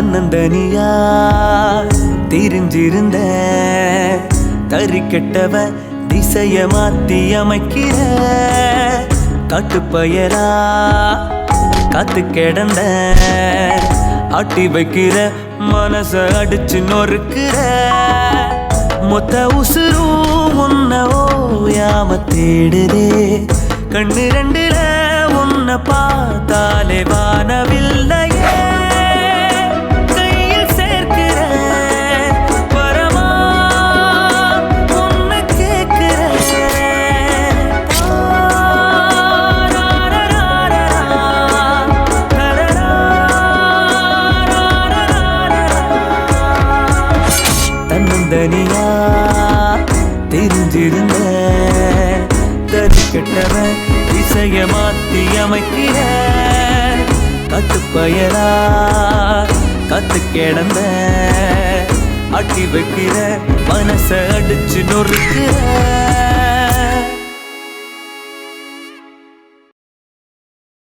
தன்னந்தனியா தெரிஞ்சிருந்த தறி திசைய மாத்தி அமைக்கிற காட்டுப்பயரா காத்து கிடந்த ஆட்டி வைக்கிற மனச அடிச்சு நொறுக்கிற மொத்த உசுரும் உன்ன ஓயாம தேடுதே. கண்ணு ரெண்டுல உன்னை பார்த்தாலே வானவில்லை. தன்னந்தனியா தெரிஞ்சிருந்த தறி கெட்டவன் திசைய மாத்தி அமைக்கிற காட்டுப்பயரா கத்து கிடந்த அட்டி வைக்கிற மனச அடிச்சு நொறுக்கிற